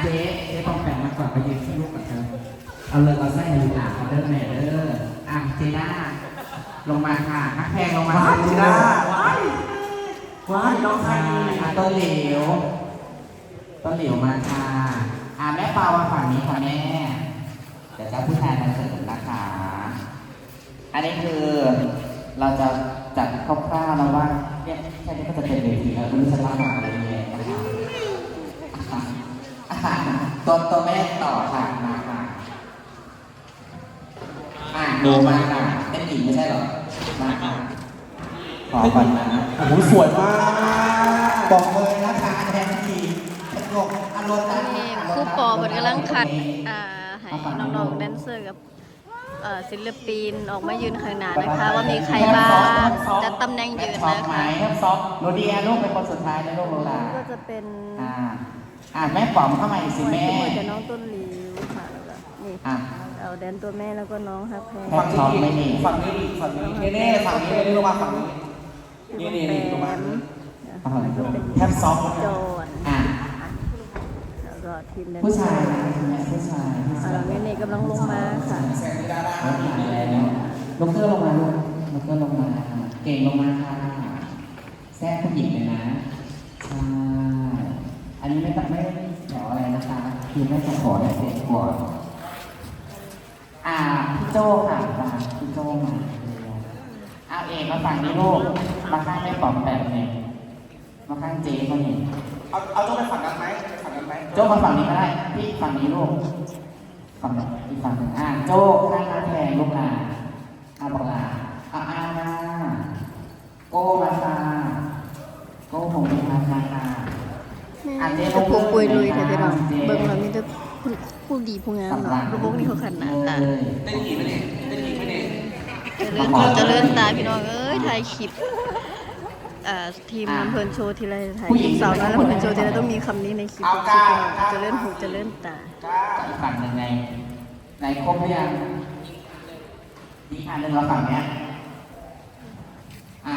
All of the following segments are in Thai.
เจ๊เจ๊ต้องแปลงมาก่อนไปยืนที่ลูกกับเธอเอาเลยเอาไส้ในลูกหลานเขาเดินแม่เด้ออะเจด้าลงมาค่ะนักแพงลงมาว้ายค่ะจีน่าว้ายว้ายน้องไทอะยต้นเหลวต้นเหลวมาค่ะอะแม่เปามาฝั่งนี้ค่ะแม่เดี๋ยวจะผู้ชายมาเสริมนะคะอันนี้คือเราจะจัดคร่าวๆแล้วว่าเนี่ยแค่นี้ก็จะเป็นเวทีแล้วรู้จะเล่ามาอะไรเงี้ยนะคะอะตัวตัวแม่ต่อค่ะมาค่ะอะหนูมาค่ะเป็นหญิงไม่ใช่เหรอมาค่ะขอก่อนนะโอ้โหสวยมาก บอกเลยนะคะแทนทีเป็นหลกอารมณ์ตอนนี้ครูปอเพิ่นกำลังคัดอ่าให้น้องๆแดนเซอร์กับเอ่อศิลปินออกมายืนข้างหน้านะคะ ว่ามีใครบ้างจัดตำแหน่งยืนซอฟนะไหมคะแทบซอฟโรเดียลูกเป็นคนสุดท้ายนะลูกโรลาก็จะเป็น อ่า อ่าแม่ป๋อมเข้ามาอีกสิหมวยแม่ขมวยกับน้องต้นหลิวค่ะแล้วก็นี่อะ เอาแดนตัวแม่แล้วก็น้องฮักแพงฝั่ฝั่งงนี้นี้อีอีกกฝั่งนี้อีกฝั่งนี้เน่ๆฝั่งนี้เน่ๆลงมาฝั่งนี้ นี่นี่นี่ลงมา อ่าแล้วก็เป็นแทบซอฟต์ โจนอ่าแล้วก็ทีมแดนผู้เซอชายร์นะคุณแม่ผู้ชายผู้อ่าชายแล้วนี่กำลังลงมาค่ะเอาหายแล้วลูกเกอร์ลงมาลูกลูกเกอร์ลงมาเก่งลงมาค่ะแทรกผู้หญิงเลยนะใช่ อันนี้ไม่ต้องไม่ได้แถวอะไรนะคะคือไม่จะขอแต่เสียงก่อนอ่าพี่โจ้ค่ะมาพี่โจ้มาเอาเอกมาฝั่งนี้ลูกมาข้างแม่ป๋อมแบบนี้มาข้างเจ๊เขานี่เอาเอาต้องไปฝั่งนั้นไหมไปฝั่งนั้นไหมโจ้มาฝั่งนี้ก็ได้พี่ฝั่งนี้ลูกฝั่งนี้อีกฝั่งหนึ่งอ่าโจ้ข้างน้าแทนลูกลาอาบอกลาอาอามาโก้มาค่ะโก้ผมมีมาค่ะค่ะ แม่จะผูกปุยลุยแต่ไปลองเบิ่งแล้วมีแต่ผู้ ผู้ดีผู้งามสำหรัเนาะบระบบนี่เขาขันหน้าตาเลยได้กี่ไหมเนี่ยได้กี่ไหมเนี่ยเจริญจอเจริญตาพี่น้องเอ้ยถ่ายคลิปอ่าทีมลำเพลินโชว์ทีไรถ่ายคลิปสาวน้อยลำเพลินโชว์ทีไรต้องมีคำนี้ในคลิปทุกคลิปพี่น้องเจริญหูเจริญตาก้ากับอีกฝั่งหนึ่งในในครบหรือยังอีกอันหนึ่งเราฝั่งเนี้ยอะ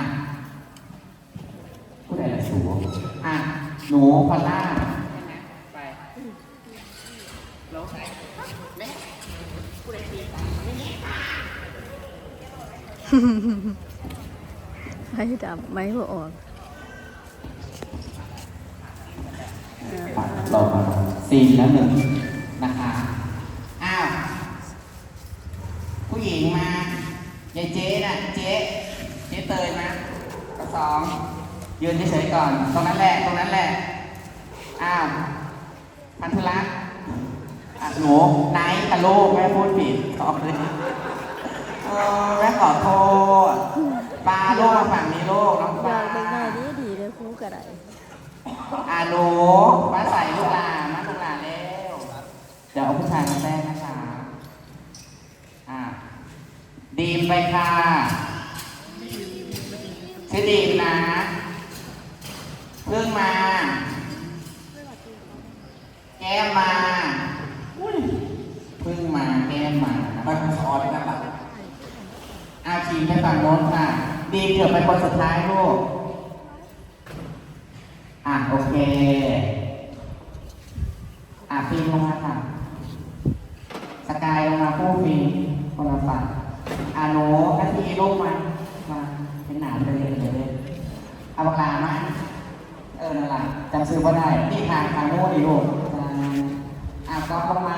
ผู้ใดละสูอะหนูพอลล่า ไม้ดำไม้บ่ออกอ่าเรามาซีนแล้วหนึ่งนะคะ อ้าว ผู้หญิงมายายเจ๊น่ะ เจ๊เจ๊เตยมากระสอง ยืนเฉยๆก่อน ตรงนั้นแหละ ตรงนั้นแหละ อ้าว พันธุรักษ์หนูไนท์กับลูกแม่พูดผิดขอเลย แม่ขอโทษปลาลูกฝั่งนี้ลูกน้องปอยาลากเป็นได้ดีดีเลยครูกระไดอาหนูป้าใส่ลูกหลานมาลูกหลานเร็วเดี๋ยวเอาผู้ชายมาแทรกนะคะอ่าดีมไปค่ะชื่อดีมนะเพิ่งมา แก้มมาเพิ่งมาแก้มมาไปผมขอไปกันะอาที ชี้ไปฝั่งโน้นค่ะ ดีเกือบไปคนสุดท้ายลูก อะโอเค อะฟิล์มลงมาค่ะ สกายลงมาคู่ฟิล์มคนละฝั่งอะหนูนาทีลูกมา มาเป็นหนามเลยเลยเลยอาปากกามาเออนั่นแหละจำซื้อว่าได้ ที่ทางทางโน้นดิลูกอะก็ลงมา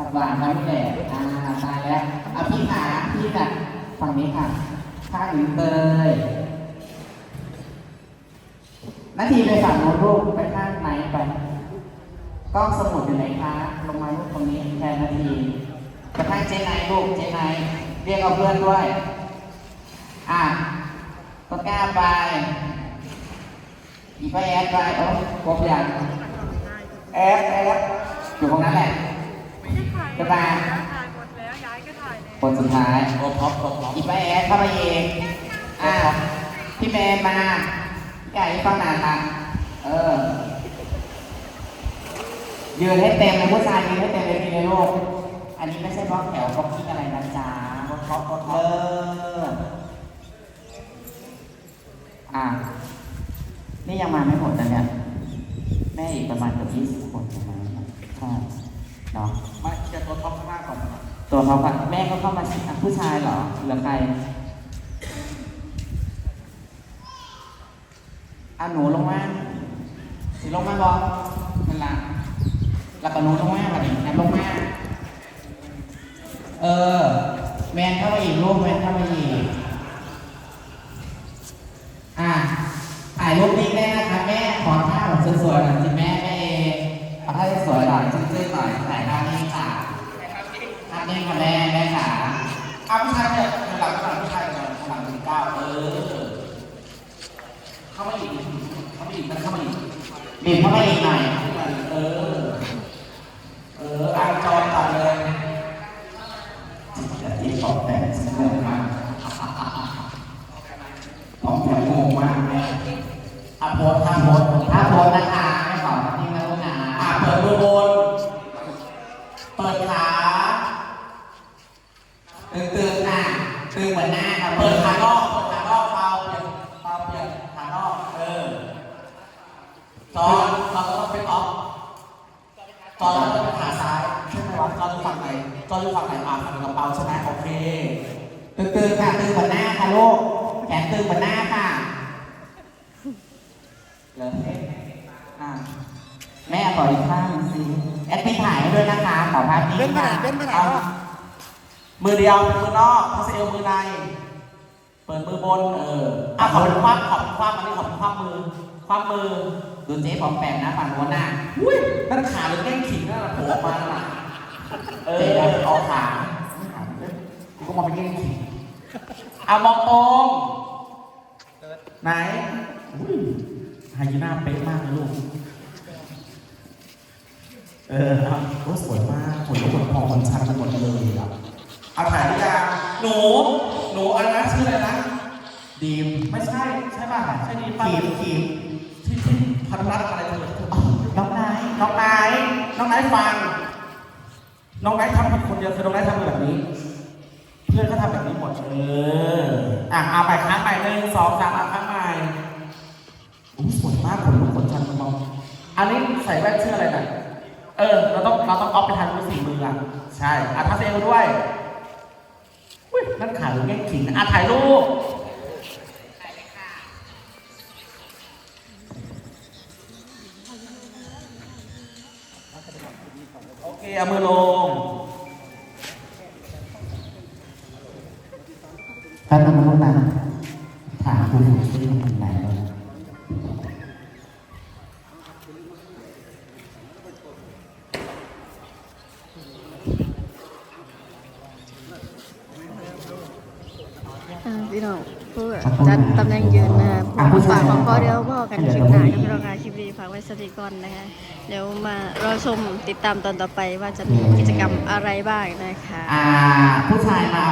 สับหวานแล้วนี่แหละอ่าตายแล้วเอาพี่ขาพี่จัดฝั่งนี้ค่ะข้างอื่นเลยนาทีไปฝั่งโน้นลูกไปข้างไหนไปกล้องสมุดอยู่ไหนคะ ลงมาลูกตรงนี้แทนนาทีไปข้างเจไนลูกเจไนเรียกเอาเพื่อนด้วย อะก็กล้าไปอีกไปแอดไปโอ้ครบยังแอดแอดอยู่ตรงนั้นแหละ จะมาคนสุดท้าย โอ้ท็อปท็อปท็อปอีกไปแอดเข้ามาเองอะพี่แมนมาพี่ไก่ฟังนานละเออยืนให้เต็มเลยผู้ชายยืนให้เต็มเลยทีเลยลูกอันนี้ไม่ใช่บล็อกแถวบล็อกคิดอะไรนะจ๊ะบล็อกท็อปบล็อกท็อปเอออะนี่ยังมาไม่หมดนะเนี่ยในแม่อีกประมาณเกือบยี่สิบคนประมาณนั้นใช่เนาะ เขาก็แม่ก็เข้ามาชิผู้ชายเหรอหรือใครอะหนูลงมาสิลงมาบอกนั่นละแล้วก็หนูลงมาแบบนี้แอบลงมาเออ แมนเข้ามาอีกลูกแมนเข้ามาอีกอะถ่ายรูปนี้ได้นะคะแม่ขอท่าแบบสวยๆหน่อยสิแม่แม่เอเอาท่าสวยๆหน่อยซึ้งๆหน่อยถ่ายท่านี้ค่ะท่านี้ค่ะแม่แม่ขา อะผู้ชายเนี่ยหลังหลังผู้ชายหลังหลังถึงเก้าเออ เข้ามาอีก เข้ามาอีกมันเข้ามาอีก บีบเข้ามาอีกหน่อย เออ เอออ่านจอตัดเลย แต่ที่ขอบแต่สนุกมากขอบแต่งงมากแม่ อะโพสท่าโพส ถ้าโพสนะคะไม่ขอที่นะลูกนะ อะเปิดมือบน เปิดขา ตึงตึงๆอะตึงเหมือนหน้าครับ เปิดขานอก เปิดขานอกเปล่าเปลี่ยนเปล่าเปลี่ยนขานอก เออจอจอต้องเป็นออฟจอต้องเป็นขาซ้ายใช่ไหมวะ จออยู่ฝั่งไหนจออยู่ฝั่งไหนอะฝั่งกระเป๋าใช่ไหมโอเคตึงตึงๆค่ะตึงเหมือนหน้าค่ะลูกแขนตึงเหมือนหน้าค่ะเหรออะแม่ขออีกข้างหนึ่งสิแอดมินถ่ายให้ด้วยนะคะขอภาพนี้เล่นไปไหนค่ะเล่นไปไหนวะ มือเดียวมือนอกพัสเอลมือใน เปิดมือบน เอออะขอบเป็นคว้าขอบเป็นคว้ามันนี่ขอบเป็นคว้ามือ คว้ามือดูเจ๊ปอมแปมนะฝั่งโน้นน่ะอุ้ยนั่นขาหรือแก้งขิงนั่นแหละโผล่ออกมาน่ะ เออเอาขากูก็มองเป็นแก้งขิงอะมองตรงไหนอุ้ยไฮยีน่าเป๊ะมากเลยลูก เออครับโอ้สวยมากขนลุกขนพองขนชันไปหมดเลยอะเอาถ่ายหรือยังหนู หนูอะไรนะชื่ออะไรนะ ดีม ไม่ใช่ ใช่ป่ะ ใช่ดีป่ะขีมขีมที่ที่พันรัตอะไรเธอน้องนายน้องนท์น้องนท์ฟัง น้องไนท์ทำคนเดียวคือน้องไนท์ทำแบบนี้ เพื่อนก็ทำแบบนี้หมดเอออะเอาไปครั้งใหม่หนึ่งสองสามอะครั้งใหม่อู้สวยมากขนลุกขนชันมองอันนี้ใส่แว่นชื่ออะไรน่ะเออ เราต้องเราต้องออฟไปทางมือสี่มืออะใช่อะทัสเอลด้วยอุ้ยนั่นขาหรือแง่งขิงอะถ่ายรูปโอเคเอามือลง ถ้าทำน้องนายถามคุณชื่อคนไหนเลยอ่าพี่น้องผู้จัดตำแหน่งยืนนะคะผู้ฝากของพ่อเดียวพ่อกันคลิปหน้ากับพี่น้องค่ะคลิปนี้ฝากไว้สติก่อนนะคะ เดี๋ยวมารอชมติดตามตอนต่อไปว่าจะมีกิจกรรมอะไรบ้างนะคะ อ่า ผู้ชายมา